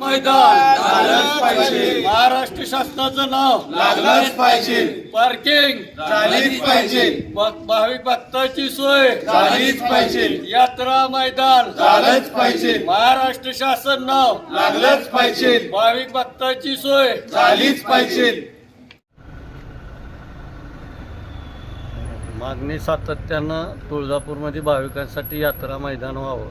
मैदान झालंच पाहिजे. महाराष्ट्र शासनाचं नाव लागलंच पाहिजे. पार्किंग झालीच पाहिजे. भक- भाविक भक्ताची सोय झालीच पाहिजे. यात्रा मैदान झालंच पाहिजे. महाराष्ट्र शासन नाव लागलंच पाहिजे. भाविक भक्ताची सोय झालीच पाहिजे. मागणी सातत्यानं तुळजापूरमध्ये भाविकांसाठी यात्रा मैदान व्हावं.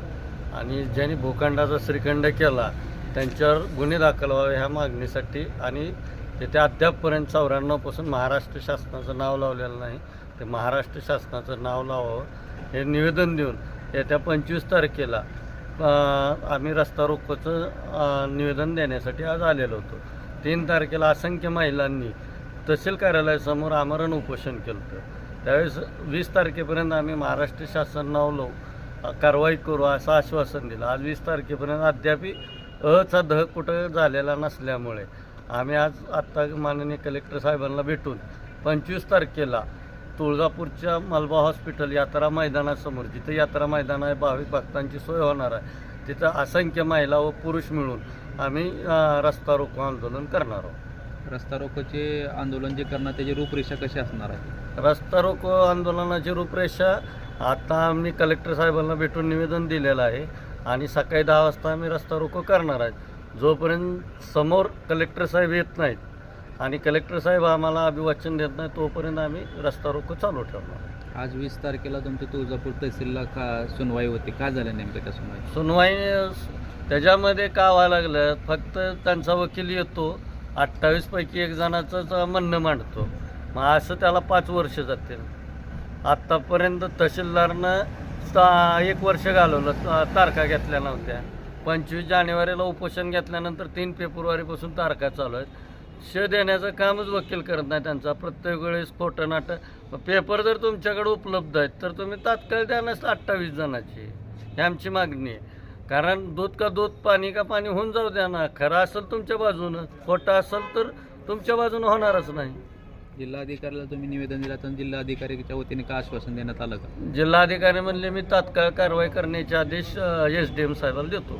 आणि ज्यांनी भूखंडाचा श्रीखंड केला त्यांच्यावर गुन्हे दाखल व्हावे ह्या मागणीसाठी आणि तिथे अद्यापपर्यंत चौऱ्याण्णवपासून महाराष्ट्र शासनाचं नाव लावलेलं नाही ते महाराष्ट्र शासनाचं नाव लावावं हे निवेदन देऊन येत्या पंचवीस तारखेला आम्ही रस्ता रोकोचं निवेदन देण्यासाठी आज आलेलो होतो. तीन तारखेला असंख्य महिलांनी तहसील कार्यालयासमोर आमरण उपोषण केलं होतं. त्यावेळेस वीस तारखेपर्यंत आम्ही महाराष्ट्र शासन नाव कारवाई करू असं आश्वासन दिलं. आज वीस तारखेपर्यंत अद्यापी अचा ध कुठं झालेला नसल्यामुळे आम्ही आज आत्ता माननीय कलेक्टर साहेबांना भेटून पंचवीस तारखेला तुळजापूरच्या मलबा हॉस्पिटल यात्रा मैदानासमोर जिथं यात्रा मैदान आहे भाविक भक्तांची सोय होणार आहे तिथं असंख्य महिला व पुरुष मिळून आम्ही रस्ता रोको आंदोलन करणार आहोत. रस्ता रोकोचे आंदोलन जे करणार त्याची रूपरेषा कशी असणार आहे? रस्ता रोको आंदोलनाची रूपरेषा आता आम्ही कलेक्टर साहेबांना भेटून निवेदन दिलेलं आहे आणि सकाळी दहा वाजता आम्ही रस्ता रोको करणार आहे. जोपर्यंत समोर कलेक्टर साहेब येत नाहीत आणि कलेक्टर साहेब आम्हाला अभिवाचन देत नाही तोपर्यंत आम्ही रस्ता रोको चालू ठेवणार. आज वीस तारखेला तुमच्या तुळजापूर तहसीलला का सुनवाई होती? काय झालं नेमकं त्या सुनवाई सुनवाई त्याच्यामध्ये का व्हायला लागलं? फक्त त्यांचा वकील येतो. अठ्ठावीसपैकी एक जणाचं म्हणणं मांडतो. मग असं त्याला पाच वर्ष जातील आत्तापर्यंत तहसीलदारनं ता- एक वर्ष घालवलं तारखा घेतल्या नव्हत्या. पंचवीस जानेवारीला उपोषण घेतल्यानंतर तीन फेब्रुवारीपासून तारखा चालू आहेत. श देण्याचं कामच वकील करत नाही त्यांचा. प्रत्येक वेळेस खोटं नाटक पेपर जर तुमच्याकडे उपलब्ध आहेत तर तुम्ही तात्काळ द्या नसता अठ्ठावीस जणाची. ही आमची मागणी आहे. कारण दूध का दूध पाणी का पाणी होऊन जाऊ द्या ना. खरं असेल तुमच्या बाजूनं खोटं असेल तर तुमच्या बाजूनं होणारच नाही. जिल्हाधिकाऱ्याला तुम्ही निवेदन दिलं तर जिल्हाधिकारीच्या वतीने का आश्वासन देण्यात आलं का? जिल्हाधिकारी म्हणले मी तात्काळ कारवाई करण्याचे आदेश एस डी एम साहेबाला देतो.